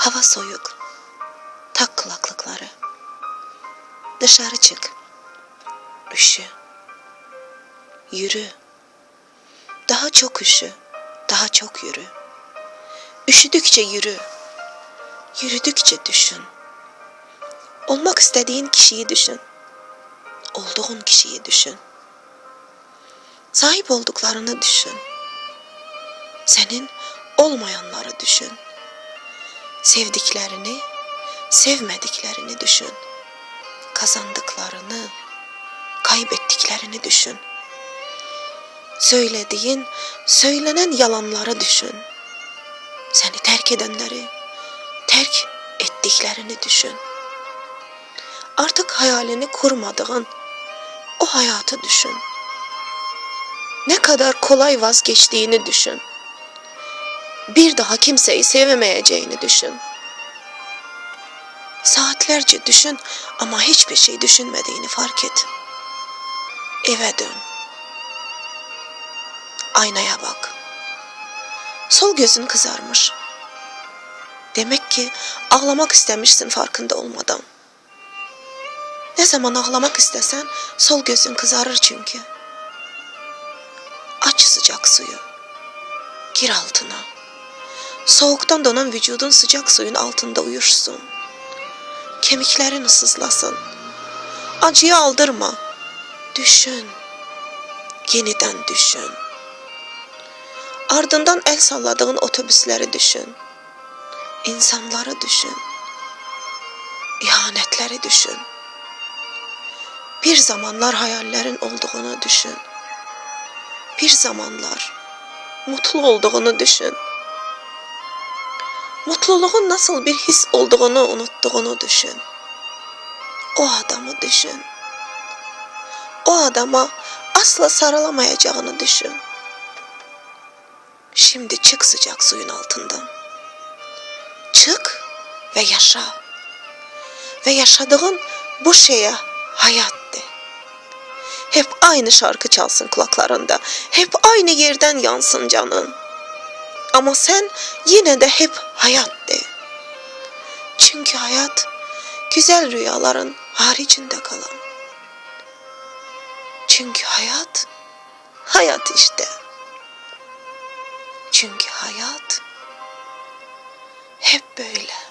Hava soyuk. Tak kulaklıkları. Dışarı çık. Üşü. Yürü. Daha çok üşü. Daha çok yürü. Üşüdükçe yürü. Yürüdükçe düşün. Olmak istediğin kişiyi düşün. Olduğun kişiyi düşün. Sahip olduklarını düşün. Senin olmayanları düşün. Sevdiklerini, sevmediklerini düşün. Kazandıklarını, kaybettiklerini düşün. Söylediğin, söylenen yalanları düşün. Seni terk edenleri, terk ettiklerini düşün. Artık hayalini kurmadığın o hayatı düşün. Ne kadar kolay vazgeçtiğini düşün. Bir daha kimseyi sevemeyeceğini düşün. Saatlerce düşün ama hiçbir şey düşünmediğini fark et. Eve dön. Aynaya bak. Sol gözün kızarmış. Demek ki ağlamak istemişsin farkında olmadan. Ne zaman ağlamak istesen sol gözün kızarır çünkü. Aç sıcak suyu. Gir altına. Soğuktan donan vücudun sıcak suyun altında uyursun. Kemiklerin ısızlasın. Acıyı aldırma. Düşün. Yeniden düşün. Ardından el salladığın otobüsleri düşün. İnsanları düşün. İhanetleri düşün. Bir zamanlar hayallerin olduğunu düşün. Bir zamanlar mutlu olduğunu düşün. Mutluluğun nasıl bir his olduğunu unuttuğunu düşün. O adamı düşün. O adama asla sarılamayacağını düşün. Şimdi çık sıcak suyun altından. Çık ve yaşa. Ve yaşadığın bu şeye hayat de. Hep aynı şarkı çalsın kulaklarında. Hep aynı yerden yansın canın. Ama sen yine de hep hayat de. Çünkü hayat güzel rüyaların haricinde kalan. Çünkü hayat hayat işte. Çünkü hayat hep böyle.